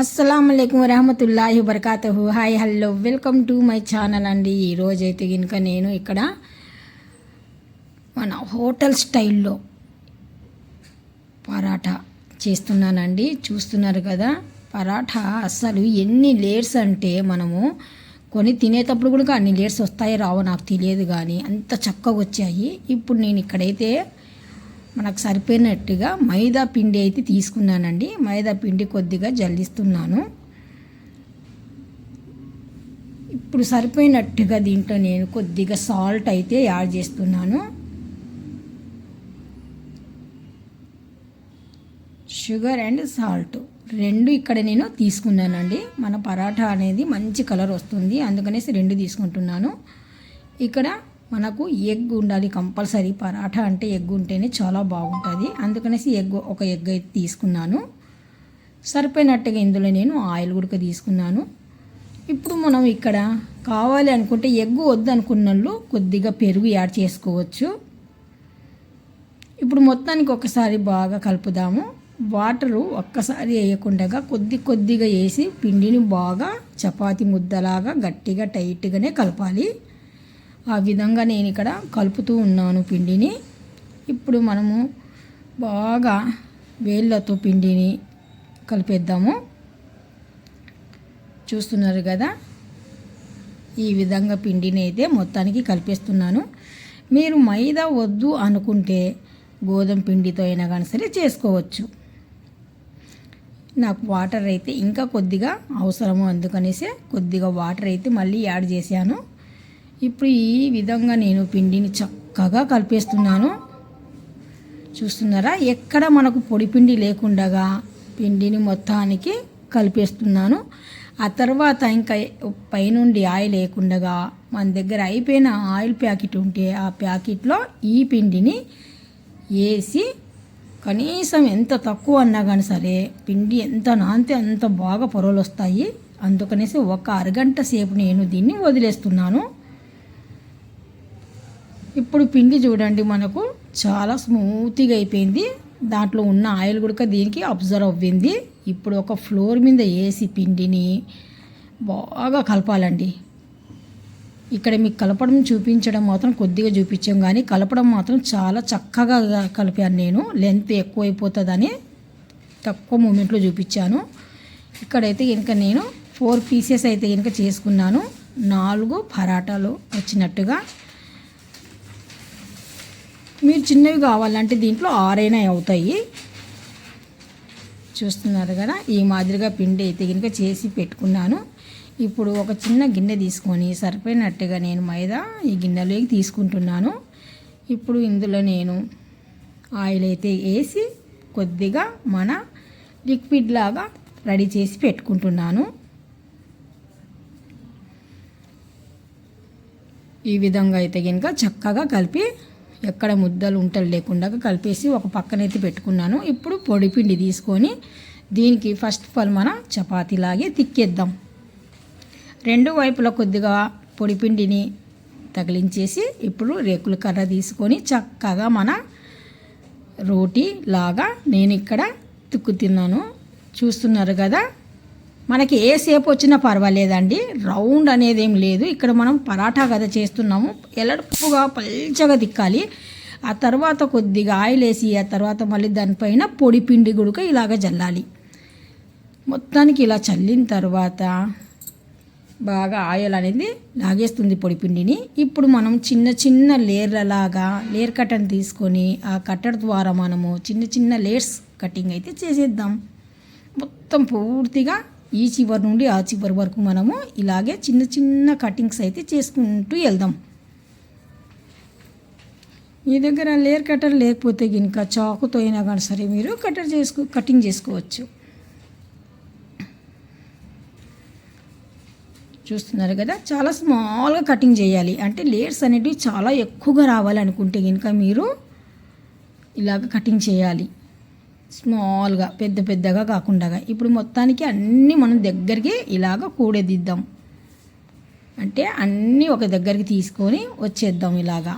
అస్సలం అయికం వబర్కాతూ hi hello welcome to my channel అండి. ఈరోజు అయితే కనుక నేను ఇక్కడ మన హోటల్ స్టైల్లో పరాఠా చేస్తున్నానండి. చూస్తున్నారు కదా పరాఠా అస్సలు ఎన్ని లేయర్స్ అంటే మనము కొని తినేటప్పుడు కూడా అన్ని లేయర్స్ వస్తాయో రావో నాకు తెలియదు కానీ అంత చక్కగా వచ్చాయి. ఇప్పుడు నేను ఇక్కడైతే మనకు సరిపోయినట్టుగా మైదా పిండి అయితే తీసుకున్నానండి. మైదా పిండి కొద్దిగా జల్లిస్తున్నాను. ఇప్పుడు సరిపోయినట్టుగా దీంట్లో నేను కొద్దిగా సాల్ట్ అయితే యాడ్ చేస్తున్నాను. షుగర్ అండ్ సాల్ట్ రెండు ఇక్కడ నేను తీసుకున్నానండి. మన పరాఠా అనేది మంచి కలర్ వస్తుంది. అందుకనేసి రెండు తీసుకుంటున్నాను. ఇక్కడ మనకు ఎగ్ ఉండాలి కంపల్సరీ. పరాఠా అంటే ఎగ్ ఉంటేనే చాలా బాగుంటుంది. అందుకనేసి ఎగ్ ఒక ఎగ్ అయితే తీసుకున్నాను. సరిపోయినట్టుగా ఇందులో నేను ఆయిల్ కూడా తీసుకున్నాను. ఇప్పుడు మనం ఇక్కడ కావాలి అనుకుంటే ఎగ్ వద్దనుకున్నళ్ళు కొద్దిగా పెరుగు యాడ్ చేసుకోవచ్చు. ఇప్పుడు మొత్తానికి ఒకసారి బాగా కలుపుదాము. వాటరు ఒక్కసారి వేయకుండా కొద్ది కొద్దిగా వేసి పిండిని బాగా చపాతి ముద్దలాగా గట్టిగా టైట్గానే కలపాలి. ఆ విధంగా నేను ఇక్కడ కలుపుతూ ఉన్నాను పిండిని. ఇప్పుడు మనము బాగా వేళ్ళతో పిండిని కలిపేద్దాము. చూస్తున్నారు కదా ఈ విధంగా పిండిని అయితే మొత్తానికి కలిపేస్తున్నాను. మీరు మైదా వద్దు అనుకుంటే గోధుమ పిండితో అయినా కానీ సరే చేసుకోవచ్చు. నాకు వాటర్ అయితే ఇంకా కొద్దిగా అవసరము అందుకనేసి కొద్దిగా వాటర్ అయితే మళ్ళీ యాడ్ చేశాను. ఇప్పుడు ఈ విధంగా నేను పిండిని చక్కగా కలిపేస్తున్నాను. చూస్తున్నారా? ఎక్కడ మనకు పొడి పిండి లేకుండగా పిండిని మొత్తానికి కలిపేస్తున్నాను. ఆ తర్వాత ఇంకా పైనుండి ఆయిల్ లేకుండగా మన దగ్గర అయిపోయిన ఆయిల్ ప్యాకెట్ ఉంటే ఆ ప్యాకెట్లో ఈ పిండిని వేసి కనీసం ఎంత తక్కువ అన్నా కానీ సరే పిండి ఎంత నాంతే అంత బాగా పొరలు వస్తాయి. అందుకనేసి ఒక అరగంట సేపు నేను దీన్ని వదిలేస్తున్నాను. ఇప్పుడు పిండి చూడండి మనకు చాలా స్మూత్గా అయిపోయింది. దాంట్లో ఉన్న ఆయిల్ కూడా దీనికి అబ్జర్వ్ అవ్వింది. ఇప్పుడు ఒక ఫ్లోర్ మీద వేసి పిండిని బాగా కలపాలండి. ఇక్కడ మీకు కలపడం చూపించడం మాత్రం కొద్దిగా చూపించాం కానీ కలపడం మాత్రం చాలా చక్కగా కలిపాను నేను. లెంత్ ఎక్కువ అయిపోతుందని తక్కువ మూమెంట్లో చూపించాను. ఇక్కడైతే కనుక నేను ఫోర్ పీసెస్ అయితే కనుక చేసుకున్నాను. నాలుగు పరాటాలు వచ్చినట్టుగా మీరు చిన్నవి కావాలంటే దీంట్లో ఆరైనా అవుతాయి. చూస్తున్నారు కదా ఈ మాదిరిగా పిండి అయితే కనుక చేసి పెట్టుకున్నాను. ఇప్పుడు ఒక చిన్న గిన్నె తీసుకొని సరిపోయినట్టుగా నేను మైదా ఈ గిన్నెలోకి తీసుకుంటున్నాను. ఇప్పుడు ఇందులో నేను ఆయిల్ అయితే వేసి కొద్దిగా మన లిక్విడ్ లాగా రెడీ చేసి పెట్టుకుంటున్నాను. ఈ విధంగా అయితే కనుక చక్కగా కలిపి ఎక్కడ ముద్దలు ఉంటలు లేకుండా కలిపేసి ఒక పక్కనైతే పెట్టుకున్నాను. ఇప్పుడు పొడిపిండి తీసుకొని దీనికి ఫస్ట్ ఆఫ్ ఆల్ మన చపాతీలాగే తిక్కేద్దాం. రెండు వైపులా కొద్దిగా పొడిపిండిని తగిలించేసి ఇప్పుడు రేకుల కర్ర తీసుకొని చక్కగా మన రోటీ లాగా నేను ఇక్కడ తిక్కుతున్నాను. చూస్తున్నారు కదా? మనకి ఏ సేపు వచ్చినా పర్వాలేదండి. రౌండ్ అనేది ఏం లేదు. ఇక్కడ మనం పరాఠా కదా చేస్తున్నాము. ఎలడుపుగా పల్చగా తిక్కాలి. ఆ తర్వాత కొద్దిగా ఆయిల్ వేసి ఆ తర్వాత మళ్ళీ దానిపైన పొడి పిండి గుడుక ఇలాగ జల్లాలి. మొత్తానికి ఇలా చల్లిన తర్వాత బాగా ఆయిల్ అనేది లాగేస్తుంది పొడిపిండిని ఇప్పుడు మనం చిన్న చిన్న లేర్లలాగా లేర్ కట్టను తీసుకొని ఆ కట్టర్ ద్వారా మనము చిన్న చిన్న లేయర్స్ కటింగ్ అయితే చేసేద్దాం. మొత్తం పూర్తిగా ఈ చివరి నుండి ఆ చివరి వరకు మనము ఇలాగే చిన్న చిన్న కటింగ్స్ అయితే చేసుకుంటూ వెళ్దాం. మీ దగ్గర లేయర్ కట్టర్ లేకపోతే కనుక చాకుతో అయినా కానీ సరే మీరు కట్టర్ చేసుకో కటింగ్ చేసుకోవచ్చు. చూస్తున్నారు కదా? చాలా స్మాల్గా కటింగ్ చేయాలి. అంటే లేయర్స్ అనేటివి చాలా ఎక్కువగా రావాలనుకుంటే కనుక మీరు ఇలాగ కటింగ్ చేయాలి. స్మాల్గా పెద్ద పెద్దగా కాకుండా ఇప్పుడు మొత్తానికి అన్నీ మనం దగ్గరికి ఇలాగ కూడేదిద్దాం. అంటే అన్నీ ఒక దగ్గరికి తీసుకొని వచ్చేద్దాం ఇలాగా.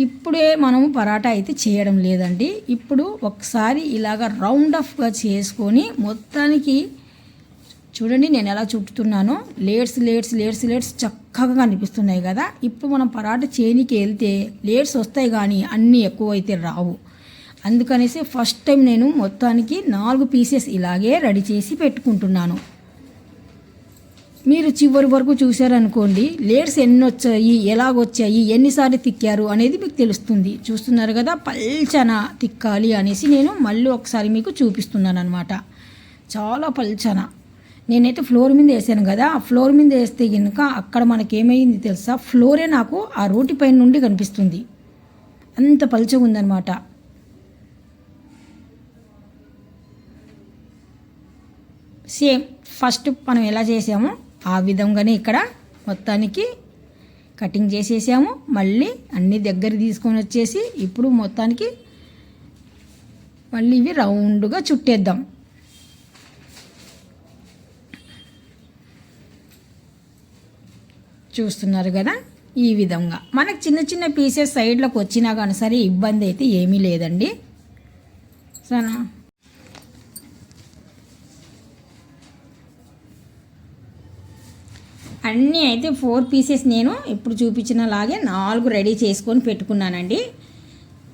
ఇప్పుడే మనము పరాటా అయితే చేయడం లేదండి. ఇప్పుడు ఒకసారి ఇలాగ రౌండ్ ఆఫ్గా చేసుకొని మొత్తానికి చూడండి నేను ఎలా చుట్టుతున్నానో లేట్స్ లేట్స్ లేట్స్ లేట్స్ చక్కగా కనిపిస్తున్నాయి కదా. ఇప్పుడు మనం పరాట చేనికి వెళ్తే లేట్స్ వస్తాయి కానీ అన్నీ ఎక్కువైతే రావు. అందుకనేసి ఫస్ట్ టైం నేను మొత్తానికి నాలుగు పీసెస్ ఇలాగే రెడీ చేసి పెట్టుకుంటున్నాను. మీరు చివరి వరకు చూశారనుకోండి లేట్స్ ఎన్ని వచ్చాయి ఎలాగొచ్చాయి ఎన్నిసార్లు తిక్కారు అనేది మీకు తెలుస్తుంది. చూస్తున్నారు కదా పల్చన తిక్కాలి అనేసి నేను మళ్ళీ ఒకసారి మీకు చూపిస్తున్నాను అనమాట చాలా పల్చన. నేనైతే ఫ్లోర్ మీద వేసాను కదా ఆ ఫ్లోర్ మీద వేస్తే కనుక అక్కడ మనకి ఏమైంది తెలుసా? ఫ్లోరే నాకు ఆ రోటి పైన నుండి కనిపిస్తుంది. అంత పలుచగా ఉందన్నమాట. సేమ్ ఫస్ట్ మనం ఎలా చేసామో ఆ విధంగానే ఇక్కడ మొత్తానికి కటింగ్ చేసేసాము. మళ్ళీ అన్ని దగ్గర తీసుకొని వచ్చేసి ఇప్పుడు మొత్తానికి మళ్ళీ ఇవి రౌండ్గా చుట్టేద్దాం. చూస్తున్నారు కదా? ఈ విధంగా. మనకు చిన్న చిన్న పీసెస్ సైడ్లోకి వచ్చినా కానీ సరే ఇబ్బంది అయితే ఏమీ లేదండి. సనా అన్నీ అయితే ఫోర్ పీసెస్ నేను ఇప్పుడు చూపించినలాగే నాలుగు రెడీ చేసుకొని పెట్టుకున్నానండి.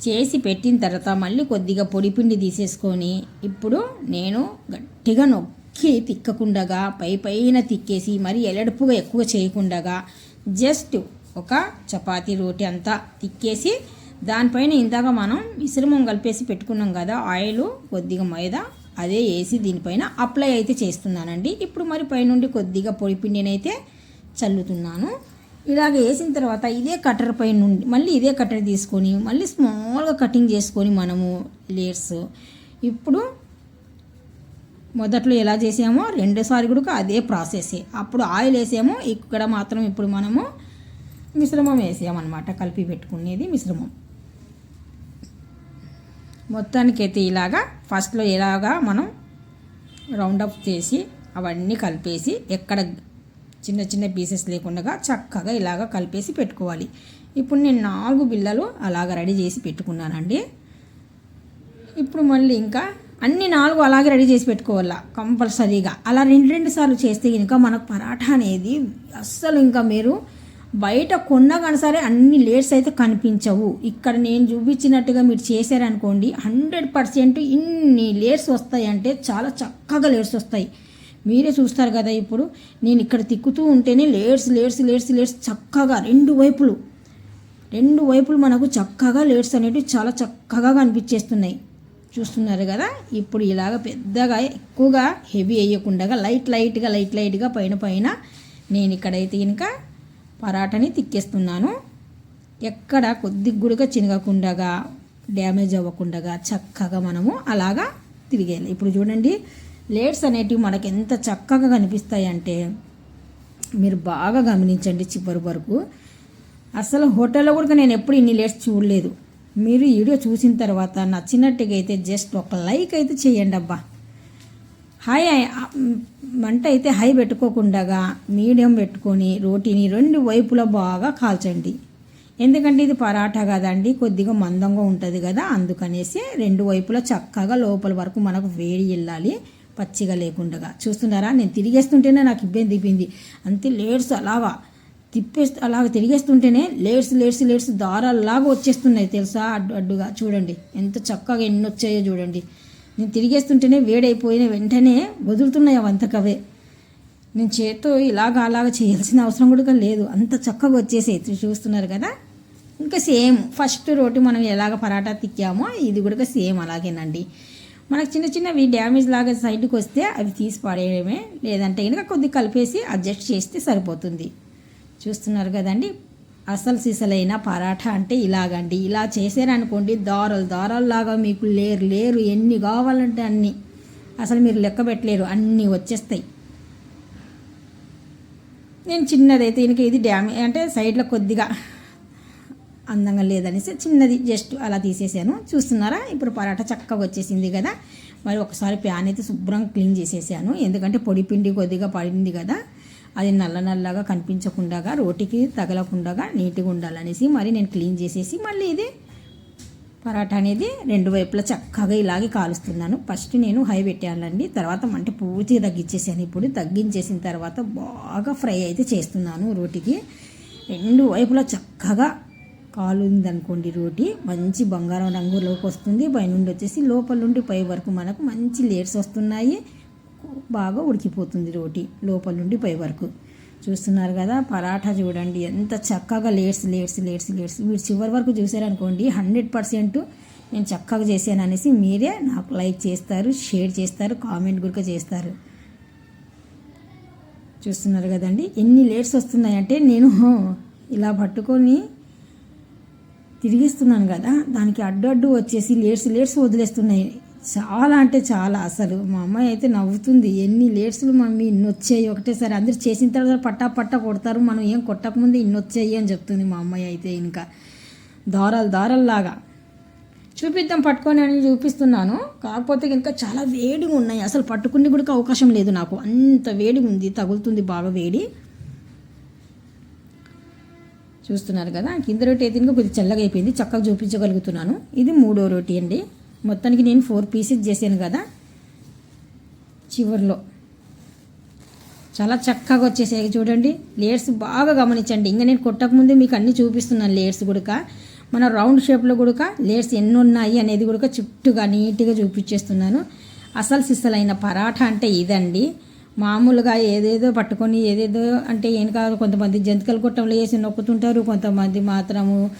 చేసి పెట్టిన తర్వాత మళ్ళీ కొద్దిగా పొడి పిండి తీసేసుకొని ఇప్పుడు నేను గట్టిగా నొక్కి తిక్కకుండగా పై పైన తిక్కేసి మరీ ఎలడుపుగా ఎక్కువ చేయకుండగా జస్ట్ ఒక చపాతీ రోటి అంతా తిక్కేసి దానిపైన ఇందాక మనం మిశ్రమం కలిపేసి పెట్టుకున్నాం కదా ఆయిల్ కొద్దిగా మైదా అదే వేసి దీనిపైన అప్లై అయితే చేస్తున్నానండి. ఇప్పుడు మరి పైనుండి కొద్దిగా పొడి పిండినైతే చల్లుతున్నాను. ఇలాగ వేసిన తర్వాత ఇదే కట్టర్ పై నుండి మళ్ళీ ఇదే కట్టర్ తీసుకొని మళ్ళీ స్మాల్గా కటింగ్ చేసుకొని మనము లేయర్స్. ఇప్పుడు మొదట్లో ఎలా చేసామో రెండోసారి కూడా అదే ప్రాసెసే. అప్పుడు ఆయిల్ వేసాము ఇక్కడ మాత్రం ఇప్పుడు మనము మిశ్రమం వేసామన్నమాట కలిపి పెట్టుకునేది మిశ్రమం. మొత్తానికి అయితే ఇలాగా ఫస్ట్లో ఇలాగా మనం రౌండ్ చేసి అవన్నీ కలిపేసి ఎక్కడ చిన్న చిన్న పీసెస్ లేకుండా చక్కగా ఇలాగ కలిపేసి పెట్టుకోవాలి. ఇప్పుడు నేను నాలుగు బిళ్ళలు అలాగ రెడీ చేసి పెట్టుకున్నానండి. ఇప్పుడు మళ్ళీ ఇంకా అన్ని నాలుగు అలాగే రెడీ చేసి పెట్టుకోవాలా కంపల్సరీగా. అలా రెండు రెండు సార్లు చేస్తే ఇంకా మనకు పరాఠా అనేది అస్సలు ఇంకా మీరు బయట కొన్నా కానీ సరే అన్ని లేట్స్ అయితే కనిపించవు. ఇక్కడ నేను చూపించినట్టుగా మీరు చేశారనుకోండి హండ్రెడ్ పర్సెంట్ ఇన్ని లేట్స్ వస్తాయంటే చాలా చక్కగా లేట్స్ వస్తాయి. మీరే చూస్తారు కదా ఇప్పుడు నేను ఇక్కడ తిక్కుతూ ఉంటేనే లేట్స్ లేట్స్ లేట్స్ లేట్స్ చక్కగా రెండు వైపులు రెండు వైపులు మనకు చక్కగా లేట్స్ అనేవి చాలా చక్కగా కనిపించేస్తున్నాయి. చూస్తున్నారు కదా ఇప్పుడు ఇలాగ పెద్దగా ఎక్కువగా హెవీ వేయకుండా లైట్ లైట్గా లైట్ లైట్గా పైన పైన నేను ఇక్కడైతే ఇంకా పరాటని తిక్కేస్తున్నాను. ఎక్కడ కొద్ది గుడిగా చినగకుండా డ్యామేజ్ అవ్వకుండా చక్కగా మనము అలాగా తిరిగేయాలి. ఇప్పుడు చూడండి లేట్స్ అనేటివి మనకు ఎంత చక్కగా కనిపిస్తాయంటే మీరు బాగా గమనించండి చివరి వరకు. అసలు హోటల్లో కూడా నేను ఎప్పుడు ఇన్ని లేట్స్ చూడలేదు. మీరు వీడియో చూసిన తర్వాత నచ్చినట్టుగా అయితే జస్ట్ ఒక లైక్ అయితే చేయండి అబ్బా. హై మంట అయితే హై పెట్టుకోకుండా మీడియం పెట్టుకొని రోటీని రెండు వైపులా బాగా కాల్చండి. ఎందుకంటే ఇది పరాఠా కదండి కొద్దిగా మందంగా ఉంటుంది కదా అందుకనేసి రెండు వైపులా చక్కగా లోపల వరకు మనకు వేడి వెళ్ళాలి పచ్చిగా లేకుండా చూస్తున్నారా? నేను తిరిగేస్తుంటేనే నాకు ఇబ్బంది తిప్పింది అంతే లేట్స్ అలాగా. తిప్పేస్తూ అలాగ తిరిగేస్తుంటేనే లేట్స్ లేట్స్ లేట్స్ దారాల్లాగా వచ్చేస్తున్నాయి తెలుసా? అడ్డు అడ్డుగా. చూడండి ఎంత చక్కగా ఎన్ని వచ్చాయో చూడండి. నేను తిరిగేస్తుంటేనే వేడైపోయిన వెంటనే వదులుతున్నాయి అవంతకవే. నేను చేత్తో ఇలాగ అలాగ చేయాల్సిన అవసరం కూడా లేదు. అంత చక్కగా వచ్చేసాయి. చూస్తున్నారు కదా? ఇంకా సేమ్. ఫస్ట్ రోటి మనం ఎలాగ పరాటా తిక్కామో ఇది కూడా సేమ్ అలాగేనండి. మనకు చిన్న చిన్నవి డ్యామేజ్ లాగా సైడ్కి వస్తే అవి తీసి పడేయడమే లేదంటే కనుక కొద్ది కలిపేసి అడ్జస్ట్ చేస్తే సరిపోతుంది. చూస్తున్నారు కదండి. అసలు సిసలైన పరాఠా అంటే ఇలాగండి. ఇలా చేశారనుకోండి దారాలు దారాలు లాగా మీకు లేరు లేరు. ఎన్ని కావాలంటే అన్ని. అసలు మీరు లెక్క పెట్టలేరు. అన్నీ వచ్చేస్తాయి. నేను చిన్నదైతే దీనికి ఇది డ్యామేజ్ అంటే సైడ్లో కొద్దిగా అందంగా లేదనేసి చిన్నది జస్ట్ అలా తీసేసాను. చూస్తున్నారా? ఇప్పుడు పరాటా చక్కగా వచ్చేసింది కదా. మరి ఒకసారి ప్యాన్ అయితే శుభ్రంగా క్లీన్ చేసేసాను. ఎందుకంటే పొడి పిండి కొద్దిగా పడింది కదా. అది నల్ల నల్లగా కనిపించకుండా రోటికి తగలకుండా నీట్గా ఉండాలనేసి మరి నేను క్లీన్ చేసేసి మళ్ళీ ఇది పరాటా అనేది రెండు వైపులా చక్కగా ఇలాగే కాలుస్తున్నాను. ఫస్ట్ నేను హై పెట్టానండి తర్వాత మంట పూర్తిగా తగ్గించేసాను ఇప్పుడు తగ్గించేసిన తర్వాత బాగా ఫ్రై అయితే చేస్తున్నాను రోటికి. రెండు వైపులా చక్కగా కాలుందనుకోండి రోటి. మంచి బంగారం రంగులోకి వస్తుంది. పైనుండి వచ్చేసి లోపల నుండి పై వరకు మనకు మంచి లేయర్స్ వస్తున్నాయి. బాగా ఉడికిపోతుంది రోటి లోపల నుండి పై వరకు. చూస్తున్నారు కదా పరాఠా చూడండి ఎంత చక్కగా లేట్స్ లేట్స్ లేట్స్ లేట్స్. మీరు చివరి వరకు చూసారనుకోండి హండ్రెడ్ పర్సెంట్ నేను చక్కగా చేశాను అనేసి మీరే నాకు లైక్ చేస్తారు షేర్ చేస్తారు కామెంట్ కూడా చేస్తారు. చూస్తున్నారు కదండి ఎన్ని లేట్స్ వస్తున్నాయంటే నేను ఇలా పట్టుకొని తిరిగిస్తున్నాను కదా దానికి అడ్డు అడ్డు వచ్చేసి లేట్స్ లేట్స్ వదిలేస్తున్నాయి. చాలా అంటే చాలా అసలు. మా అమ్మాయి అయితే నవ్వుతుంది. ఎన్ని లేట్స్లు మమ్మీ ఇన్ని వచ్చాయి ఒకటేసారి అందరు చేసిన తర్వాత పట్టా పట్టా కొడతారు. మనం ఏం కొట్టకముందు ఇన్ని వచ్చాయి అని చెప్తుంది మా అమ్మాయి అయితే ఇంకా దారాలు దారాల్లాగా. చూపిద్దాం పట్టుకొని అని చూపిస్తున్నాను. కాకపోతే ఇంకా చాలా వేడిగా ఉన్నాయి. అసలు పట్టుకునే కూడా అవకాశం లేదు నాకు. అంత వేడిగా ఉంది. తగులుతుంది బాగా వేడి. చూస్తున్నారు కదా? కింద రొట్టి అయితే ఇంకా కొద్దిగా చల్లగా అయిపోయింది. చక్కగా చూపించగలుగుతున్నాను. ఇది మూడో రోటీ అండి. మొత్తానికి నేను ఫోర్ పీసెస్ చేశాను కదా చివరిలో. చాలా చక్కగా వచ్చేసాయి. చూడండి లేయర్స్ బాగా గమనించండి. ఇంకా నేను కొట్టకముందే మీకు అన్నీ చూపిస్తున్నాను లేయర్స్ కూడా మన రౌండ్ షేప్లో కూడా లేయర్స్ ఎన్ని ఉన్నాయి అనేది కూడా చుట్టూగా నీట్గా చూపించేస్తున్నాను. అసలు సిసలైన పరాఠా అంటే ఇదండి. మామూలుగా ఏదేదో పట్టుకొని ఏదేదో అంటే వెనక కొంతమంది జంతికలు కొట్టంలో వేసి నొక్కుతుంటారు. కొంతమంది మాత్రము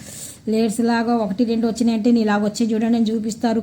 లేయర్స్ లాగా ఒకటి రెండు వచ్చినాయంటే నేను ఇలాగ వచ్చి చూడండి అని చూపిస్తారు